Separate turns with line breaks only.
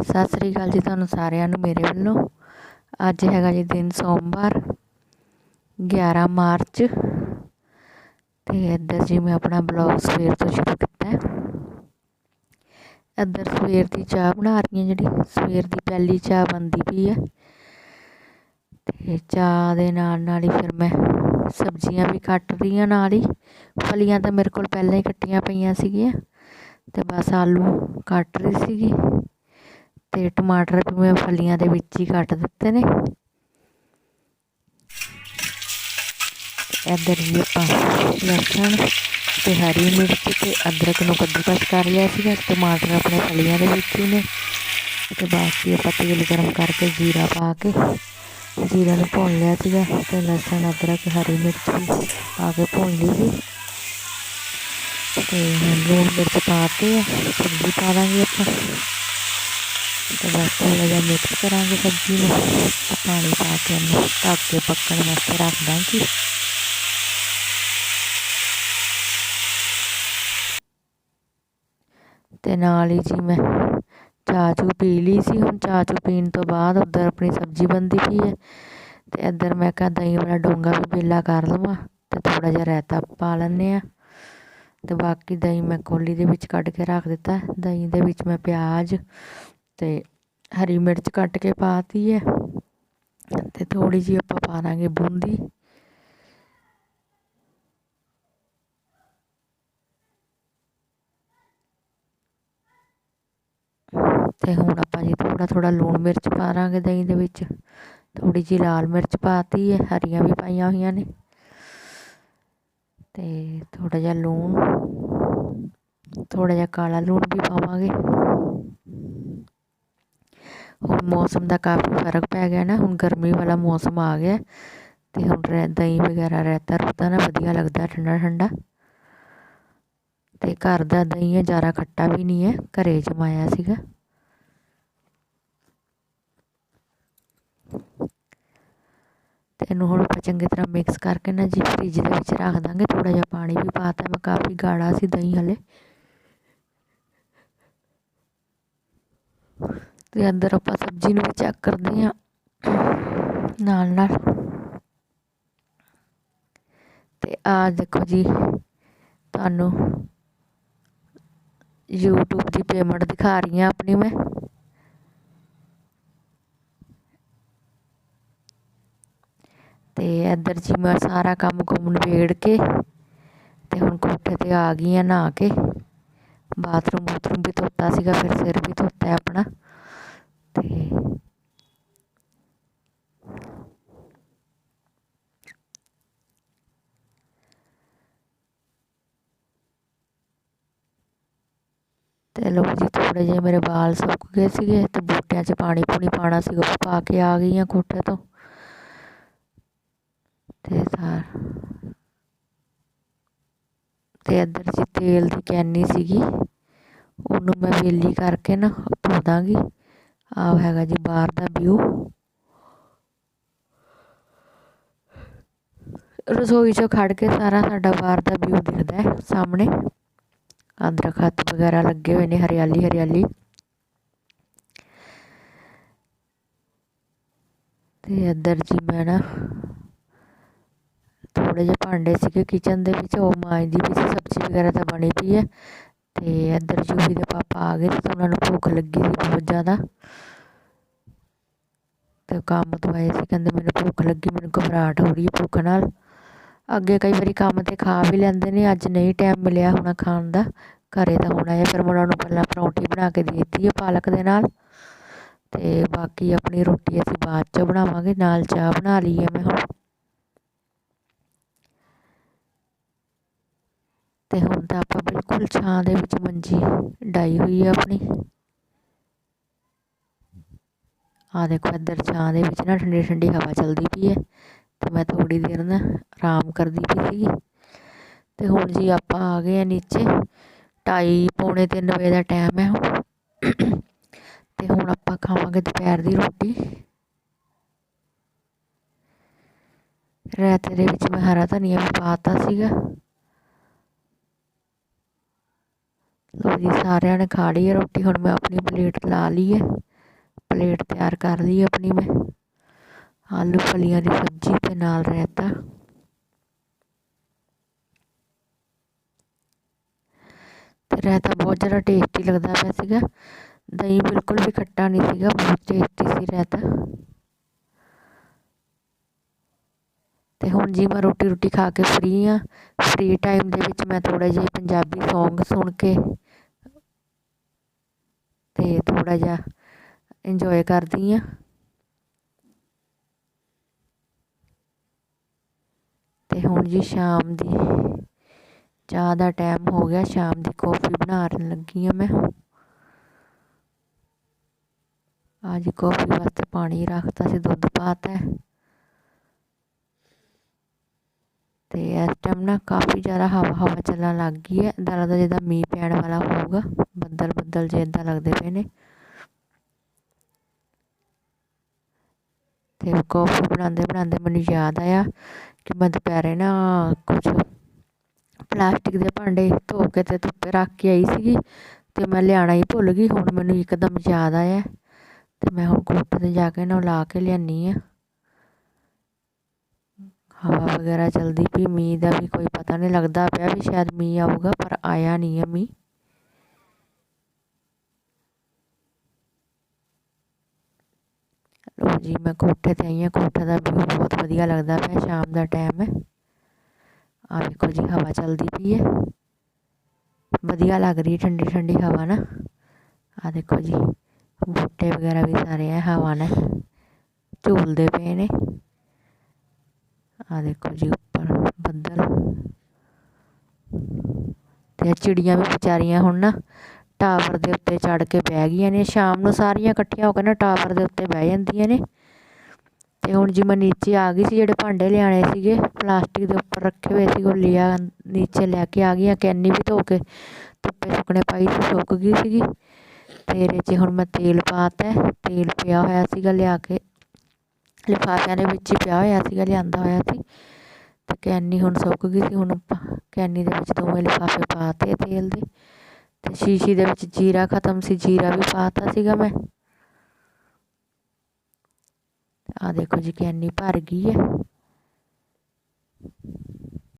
ਸਤਿ ਸ੍ਰੀ ਅਕਾਲ ਜੀ ਤੁਹਾਨੂੰ ਸਾਰਿਆਂ ਨੂੰ, ਮੇਰੇ ਵੱਲੋਂ। ਅੱਜ ਹੈਗਾ ਜੀ ਦਿਨ ਸੋਮਵਾਰ 11 ਮਾਰਚ। ਤੇ ਇੱਧਰ ਜੀ ਮੈਂ ਆਪਣਾ ਬਲੌਗ ਸਵੇਰ ਤੋਂ ਸ਼ੁਰੂ ਕੀਤਾ ਹੈ। ਇੱਧਰ ਸਵੇਰ ਦੀ ਚਾਹ ਬਣਾ ਰਹੀ ਹਾਂ ਜਿਹੜੀ, ਸਵੇਰ ਦੀ ਪਹਿਲੀ ਚਾਹ ਬਣਦੀ ਪਈ ਹੈ। ਤੇ ਚਾਹ ਦੇ ਨਾਲ ਨਾਲ ਹੀ ਫਿਰ ਮੈਂ ਸਬਜ਼ੀਆਂ ਵੀ ਕੱਟ ਰਹੀ ਹਾਂ ਨਾਲ ਹੀ। ਫਲੀਆਂ ਤਾਂ ਮੇਰੇ ਕੋਲ ਪਹਿਲਾਂ ਹੀ ਕੱਟੀਆਂ ਪਈਆਂ ਸੀਗੀਆਂ, ਤੇ ਬਸ ਆਲੂ ਕੱਟ ਰਹੀ ਸੀਗੀ। ਤੇ ਟਮਾਟਰ ਵੀ ਮੈਂ ਫਲੀਆਂ ਦੇ ਵਿੱਚ ਹੀ ਕੱਟ ਦਿੱਤੇ ਨੇ। ਇੱਧਰ ਵੀ ਆਪਾਂ ਲਸਣ ਤੇ ਹਰੀ ਮਿਰਚ ਤੇ ਅਦਰਕ ਨੂੰ ਕੱਦੂਕਸ ਕਰ ਲਿਆ ਸੀਗਾ ਟਮਾਟਰ ਆਪਣੇ ਫਲੀਆਂ ਦੇ ਵਿੱਚ ਹੀ ਨੇ। ਤੇ ਬਾਕੀ ਆਪਾਂ ਤੇਲ ਗਰਮ ਕਰਕੇ ਜੀਰਾ ਪਾ ਕੇ, ਜੀਰਾ ਨੂੰ ਭੁੰਨ ਲਿਆ ਸੀਗਾ ਤੇ ਲਸਣ, ਅਦਰਕ, ਹਰੀ ਮਿਰਚ ਵੀ ਪਾ ਕੇ ਭੁੰਨ ਲਈ ਸੀ। ਤੇ ਹੁਣ ਲੂਣ ਮਿਰਚ ਪਾ ਕੇ ਸਬਜ਼ੀ ਪਾ ਦਾਂਗੇ ਆਪਾਂ। ਤੇ ਬਸ ਥੋੜ੍ਹਾ ਜਿਹਾ ਮਿਕਸ ਕਰਾਂਗੇ ਸਬਜ਼ੀ ਨੂੰ ਤੇ ਪਾਣੀ ਪਾ ਕੇ ਇਹਨੂੰ ਢੱਕ ਕੇ ਪੱਕਣ ਵਾਸਤੇ ਰੱਖ ਦਾਂਗੇ ਤੇ ਨਾਲ ਹੀ ਜੀ ਮੈਂ ਚਾਹ ਚੂ ਪੀ ਲਈ ਸੀ ਹੁਣ ਚਾਹ ਚੂ ਪੀਣ ਤੋਂ ਬਾਅਦ ਉੱਧਰ ਆਪਣੀ ਸਬਜ਼ੀ ਬਣਦੀ ਪਈ ਹੈ ਤੇ ਇੱਧਰ ਮੈਂ ਕਿਹਾ ਦਹੀਂ ਵਾਲਾ ਡੋਂਗਾ ਵੀ ਪੇਲਾ ਕਰ ਲਵਾਂ ਤੇ ਥੋੜਾ ਜਿਹਾ ਰਾਇਤਾ ਪਾ ਲੈਂਦੇ ਆ ਤੇ ਬਾਕੀ ਦਹੀਂ ਮੈਂ ਕੋਲੀ ਦੇ ਵਿੱਚ ਕੱਢ ਕੇ ਰੱਖ ਦਿੱਤਾ ਦਹੀਂ ਦੇ ਵਿੱਚ ਮੈਂ ਪਿਆਜ਼ ਤੇ ਹਰੀ ਮਿਰਚ ਕੱਟ ਕੇ ਪਾਤੀ ਹੈ ਤੇ ਥੋੜੀ ਜਿਹੀ ਆਪਾਂ ਪਾ ਲਾਂਗੇ ਬੂੰਦੀ। ਤੇ ਹੁਣ ਆਪਾਂ ਜੀ ਥੋੜਾ ਥੋੜਾ ਲੂਣ ਮਿਰਚ ਪਾ ਦਾਂਗੇ ਦਹੀਂ ਦੇ ਵਿੱਚ। ਥੋੜੀ ਜਿਹੀ ਲਾਲ ਮਿਰਚ ਪਾਤੀ ਹੈ ਹਰੀਆਂ ਵੀ ਪਾਈਆਂ ਹੋਈਆਂ ਨੇ। ਤੇ ਥੋੜਾ ਜਿਹਾ ਲੂਣ ਥੋੜਾ ਜਿਹਾ ਕਾਲਾ ਲੂਣ ਵੀ ਪਾਵਾਂਗੇ। ਹੁਣ ਮੌਸਮ ਦਾ ਕਾਫੀ ਫ਼ਰਕ ਪੈ ਗਿਆ ਨਾ, ਹੁਣ ਗਰਮੀ ਵਾਲਾ ਮੌਸਮ ਆ ਗਿਆ। ਤੇ ਹੁਣ ਦਹੀਂ ਵਗੈਰਾ ਰਹਿਤਾ ਰੁਤਾ ਨਾ, ਵਧੀਆ ਲੱਗਦਾ ਠੰਡਾ ਠੰਡਾ। ਤੇ ਘਰ ਦਾ ਦਹੀਂ ਹੈ ਜ਼ਿਆਦਾ ਖੱਟਾ ਵੀ ਨਹੀਂ ਹੈ, ਘਰੇ ਜਮਾਇਆ ਸੀਗਾ। ਤੇ ਇਹਨੂੰ ਹੁਣ ਆਪਾਂ ਚੰਗੀ ਤਰ੍ਹਾਂ ਮਿਕਸ ਕਰਕੇ ਨਾ, ਜੀ ਫ੍ਰਿਜ ਦੇ ਵਿੱਚ ਰੱਖ ਦਾਂਗੇ ਥੋੜਾ ਜਿਹਾ ਪਾਣੀ ਵੀ ਪਾਤਾ ਮੈਂ ਕਾਫੀ ਗਾੜਾ ਸੀ ਦਹੀਂ ਹਲੇ। ਤੇ ਅੰਦਰ ਆਪਾਂ ਸਬਜ਼ੀ ਨੂੰ ਵੀ ਚੈੱਕ ਕਰਦੇ ਹਾਂ। ਨਾਲ ਨਾਲ। ਤੇ ਆ ਦੇਖੋ ਜੀ, ਤੁਹਾਨੂੰ YouTube ਦੀ ਪੇਮੈਂਟ ਦਿਖਾ ਰਹੀ ਹਾਂ ਆਪਣੀ ਮੈਂ। ਤੇ ਇੱਧਰ ਜੀ ਮੈਂ ਸਾਰਾ ਕੰਮ ਕੁਮ ਨਵੇੜ ਕੇ ਤੇ ਹੁਣ ਕੋਠੇ ਤੇ ਆ ਗਈ ਆ ਨਹਾ ਕੇ। ਬਾਥਰੂਮ ਬੂਥਰੂਮ ਵੀ ਧੋਤਾ ਸੀਗਾ, ਫਿਰ ਸਿਰ ਵੀ ਧੋਤਾ ਆਪਣਾ। ਤੇ ਤੇ ਲੋ ਜੀ ਥੋੜੇ ਜਿਹੇ ਮੇਰੇ ਵਾਲ ਸੁੱਕ ਗਏ ਸੀਗੇ ਤੇ ਬੂਟਿਆਂ 'ਚ ਪਾਣੀ ਪੂਣੀ ਪਾਣਾ ਸੀਗਾ ਉਹ ਪਾ ਕੇ ਆ ਗਈ ਆ ਕੋਠੇ ਤੋਂ। ਤੇ ਸਾਰ ਤੇ ਇੱਧਰ ਜੀ ਤੇਲ ਦੀ ਕੈਨੀ ਸੀਗੀ, ਉਹਨੂੰ ਮੈਂ ਵੇਲੀ ਕਰਕੇ ਨਾ ਧੋ ਦਾਂਗੀ। ਆਹ ਹੈਗਾ ਜੀ ਬਾਹਰ ਦਾ ਵਿਊ ਰਸੋਈ 'ਚੋਂ ਖੜ ਕੇ ਸਾਰਾ ਸਾਡਾ ਬਾਹਰ ਦਾ ਵਿਊ ਦਿਖਦਾ ਹੈ ਸਾਹਮਣੇ। ਅੰਦਰ ਖੱਤ ਵਗੈਰਾ ਲੱਗੇ ਹੋਏ ਨੇ, ਹਰਿਆਲੀ ਹਰਿਆਲੀ। ਤੇ ਇੱਧਰ ਜੀ ਮੈਂ ਨਾ ਥੋੜੇ ਜਿਹੇ ਭਾਂਡੇ ਸੀਗੇ ਕਿਚਨ ਦੇ ਵਿੱਚ, ਉਹ ਮਾਂਜਦੀ ਵੀ ਸੀ, ਸਬਜ਼ੀ ਵਗੈਰਾ ਤਾਂ ਬਣੀ ਪਈ ਹੈ। ਅਤੇ ਇੱਧਰ ਜੂਹੀ ਦੇ ਪਾਪਾ ਆ ਗਏ ਤੇ ਉਹਨਾਂ ਨੂੰ ਭੁੱਖ ਲੱਗੀ ਸੀ ਬਹੁਤ ਜ਼ਿਆਦਾ। ਤੇ ਕੰਮ ਤੋਂ ਆਏ ਸੀ, ਕਹਿੰਦੇ ਮੈਨੂੰ ਭੁੱਖ ਲੱਗੀ, ਮੈਨੂੰ ਘਬਰਾਹਟ ਹੋ ਰਹੀ ਹੈ ਭੁੱਖ ਨਾਲ। ਅੱਗੇ ਕਈ ਵਾਰੀ ਕੰਮ ਤੇ ਖਾ ਵੀ ਲੈਂਦੇ ਨੇ, ਅੱਜ ਨਹੀਂ ਟਾਈਮ ਮਿਲਿਆ ਹੋਣਾ ਖਾਣ ਦਾ, ਘਰੇ ਤਾਂ ਹੋਣਾ ਆਏ ਫਿਰ ਮੈਂ ਉਹਨਾਂ ਨੂੰ ਪਹਿਲਾਂ ਪਰੌਂਠੀ ਬਣਾ ਕੇ ਦੇ ਦਿੱਤੀ ਹੈ ਪਾਲਕ ਦੇ ਨਾਲ। ਤੇ ਬਾਕੀ ਆਪਣੀ ਰੋਟੀ ਅਸੀਂ ਬਾਅਦ ਚ ਬਣਾਵਾਂਗੇ, ਨਾਲ ਚਾਹ ਬਣਾ ਲਈ ਹੈ ਮੈਂ ਹੁਣ। ਅਤੇ ਹੁਣ ਤਾਂ ਆਪਾਂ ਬਿਲਕੁਲ ਛਾਂ ਦੇ ਵਿੱਚ ਮੰਜੀ ਡਾਈ ਹੋਈ ਆ ਆਪਣੀ। ਆ ਦੇਖੋ, ਇੱਧਰ ਛਾਂ ਦੇ ਵਿੱਚ ਨਾ ਠੰਡੀ ਠੰਡੀ ਹਵਾ ਚੱਲਦੀ ਪਈ ਹੈ ਤੇ ਮੈਂ ਥੋੜੀ ਦੇਰ ਨਾ ਆਰਾਮ ਕਰਦੀ ਪਈ ਸੀ ਤੇ ਹੁਣ ਜੀ ਆਪਾਂ ਆ ਗਏ ਆ ਨੀਚੇ, ਢਾਈ ਪੌਣੇ 3 ਵਜੇ ਦਾ ਟਾਈਮ ਹੈ ਹੁਣ। ਤੇ ਹੁਣ ਆਪਾਂ ਖਾਵਾਂਗੇ ਦੁਪਹਿਰ ਦੀ ਰੋਟੀ। ਰਾਤ ਦੇ ਵਿੱਚ ਮੈਂ ਹਰਾ ਧਨੀਆ ਵੀ ਪਾਤਾ ਸੀਗਾ। ਲੋ ਜੀ, ਸਾਰਿਆਂ ਨੇ ਖਾ ਲਈ ਹੈ ਰੋਟੀ, ਹੁਣ ਮੈਂ ਆਪਣੀ ਪਲੇਟ ਲਾ ਲਈ ਹੈ। ਪਲੇਟ ਤਿਆਰ ਕਰ ਲਈ ਆਪਣੀ ਮੈਂ। ਆਲੂ ਫਲੀਆਂ ਦੀ ਸਬਜ਼ੀ ਤੇ ਨਾਲ ਰਾਇਤਾ। ਤੇ ਰਾਇਤਾ ਬਹੁਤ ਜ਼ਿਆਦਾ ਟੇਸਟੀ ਲੱਗਦਾ ਪਿਆ ਸੀਗਾ। ਦਹੀਂ ਬਿਲਕੁਲ ਵੀ ਖੱਟਾ ਨਹੀਂ ਸੀਗਾ, ਬਹੁਤ ਟੇਸਟੀ ਸੀ ਰਾਇਤਾ। ਅਤੇ ਹੁਣ ਜੀ ਮੈਂ ਰੋਟੀ ਰੋਟੀ ਖਾ ਕੇ ਫਰੀ ਹਾਂ ਫਰੀ ਟਾਈਮ ਦੇ ਵਿੱਚ ਮੈਂ ਥੋੜ੍ਹੇ ਜਿਹੇ ਪੰਜਾਬੀ ਸੌਂਗ ਸੁਣ ਕੇ ਅਤੇ ਥੋੜ੍ਹਾ ਜਿਹਾ ਇੰਜੋਏ ਕਰਦੀ ਹਾਂ ਤੇ ਹੁਣ ਜੀ ਸ਼ਾਮ ਦੀ ਚਾਹ ਦਾ ਟਾਈਮ ਹੋ ਗਿਆ। ਸ਼ਾਮ ਦੀ ਕੌਫੀ ਬਣਾਉਣ ਲੱਗੀ ਆ ਮੈਂ। ਅੱਜ ਕੌਫੀ ਵਾਸਤੇ ਪਾਣੀ ਰੱਖਤਾ ਸੀ, ਦੁੱਧ ਪਾਤਾ। ਅਤੇ ਇਸ ਟਾਈਮ ਨਾ ਕਾਫੀ ਜ਼ਿਆਦਾ ਹਵਾ ਹਵਾ ਚੱਲਣ ਲੱਗ ਗਈ ਹੈ। ਇੱਦਾਂ ਲੱਗਦਾ ਜਿੱਦਾਂ ਮੀਂਹ ਪੈਣ ਵਾਲਾ ਹੋਊਗਾ। ਬੱਦਲ ਬੱਦਲ ਜੇ ਇੱਦਾਂ ਲੱਗਦੇ ਪਏ ਨੇ। ਤੇ ਕੌਫੀ ਬਣਾਉਂਦੇ ਬਣਾਉਂਦੇ ਮੈਨੂੰ ਯਾਦ ਆਇਆ ਕਿ ਮੈਂ ਦੁਪਹਿਰੇ ਨਾ ਕੁਝ ਪਲਾਸਟਿਕ ਦੇ ਭਾਂਡੇ ਧੋ ਕੇ ਤੇ ਧੁੱਪੇ ਰੱਖ ਕੇ ਆਈ ਸੀਗੀ ਤੇ ਮੈਂ ਲਿਆਣਾ ਹੀ ਭੁੱਲ ਗਈ। ਹੁਣ ਮੈਨੂੰ ਇੱਕਦਮ ਯਾਦ ਆਇਆ ਤੇ ਮੈਂ ਹੁਣ ਕੋਠੇ ਤੇ ਜਾ ਕੇ ਨਾ ਲਾ ਕੇ ਲਿਆਨੀ ਆ ਹਵਾ ਵਗੈਰਾ ਚਲਦੀ ਪਈ, ਮੀਂਹ ਦਾ ਵੀ ਕੋਈ ਪਤਾ ਨਹੀਂ ਲੱਗਦਾ ਪਿਆ ਵੀ ਸ਼ਾਇਦ ਮੀਂਹ ਆਊਗਾ, ਪਰ ਆਇਆ ਨਹੀਂ ਹੈ ਮੀਂਹ। ਲੋ ਜੀ, ਮੈਂ ਕੋਠੇ ਤੇ ਆਈ ਹਾਂ, ਕੋਠੇ ਦਾ ਵਿਊ ਬਹੁਤ ਵਧੀਆ ਲੱਗਦਾ ਪਿਆ, ਸ਼ਾਮ ਦਾ ਟਾਈਮ ਹੈ। ਆ ਵੇਖੋ ਜੀ, ਹਵਾ ਚੱਲਦੀ ਪਈ ਹੈ। ਵਧੀਆ ਲੱਗ ਰਹੀ ਠੰਡੀ ਠੰਡੀ ਹਵਾ ਨਾ। ਆ ਦੇਖੋ ਜੀ, ਬੂਟੇ ਵਗੈਰਾ ਵੀ ਸਾਰੇ ਆ, ਹਵਾ ਨਾਲ ਝੂਲਦੇ ਪਏ ਨੇ। ਆ ਦੇਖੋ ਜੀ ਉੱਪਰ ਬੱਦਲ। ਤੇ ਚਿੜੀਆਂ ਵੀ ਵਿਚਾਰੀਆਂ ਹੁਣ ਨਾ ਟਾਵਰ ਦੇ ਉੱਤੇ ਚੜ ਕੇ ਬਹਿ ਗਈਆਂ ਨੇ। ਸ਼ਾਮ ਨੂੰ ਸਾਰੀਆਂ ਇਕੱਠੀਆਂ ਹੋ ਕੇ ਨਾ ਟਾਵਰ ਦੇ ਉੱਤੇ ਬਹਿ ਜਾਂਦੀਆਂ ਨੇ। ਤੇ ਹੁਣ ਜੀ ਮੈਂ ਨੀਚੇ ਆ ਗਈ ਸੀ, ਜਿਹੜੇ ਭਾਂਡੇ ਲਿਆਣੇ ਸੀਗੇ, ਪਲਾਸਟਿਕ ਦੇ ਉੱਪਰ ਰੱਖੇ ਹੋਏ ਸੀ, ਉਹ ਲਿਆ ਨੀਚੇ ਲੈ ਕੇ ਆ ਗਈਆਂ। ਕੈਨੀ ਵੀ ਧੋ ਕੇ ਧੁੱਪੇ ਸੁੱਕਣੇ ਪਾਈ ਸੀ, ਸੁੱਕ ਗਈ ਸੀਗੀ। ਤੇ ਇਹਦੇ 'ਚ ਹੁਣ ਮੈਂ ਤੇਲ ਪਾਤਾ ਤੇਲ ਪਿਆ ਹੋਇਆ ਸੀਗਾ, ਲਿਆ ਕੇ ਲਿਫਾਫਿਆਂ ਦੇ ਵਿੱਚ ਹੀ ਪਿਆ ਹੋਇਆ ਸੀਗਾ, ਲਿਆਂਦਾ ਹੋਇਆ ਸੀ। ਅਤੇ ਕੈਨੀ ਹੁਣ ਸੁੱਕ ਗਈ ਸੀ, ਹੁਣ ਕੈਨੀ ਦੇ ਵਿੱਚ ਦੋਵੇਂ ਲਿਫਾਫੇ ਪਾਤੇ ਤੇਲ ਦੇ। ਅਤੇ ਸ਼ੀਸ਼ੀ ਦੇ ਵਿੱਚ ਜੀਰਾ ਖਤਮ ਸੀ, ਜੀਰਾ ਵੀ ਪਾਤਾ ਸੀਗਾ ਮੈਂ। ਆ ਦੇਖੋ ਜੀ, ਕੈਨੀ ਭਰ ਗਈ ਹੈ।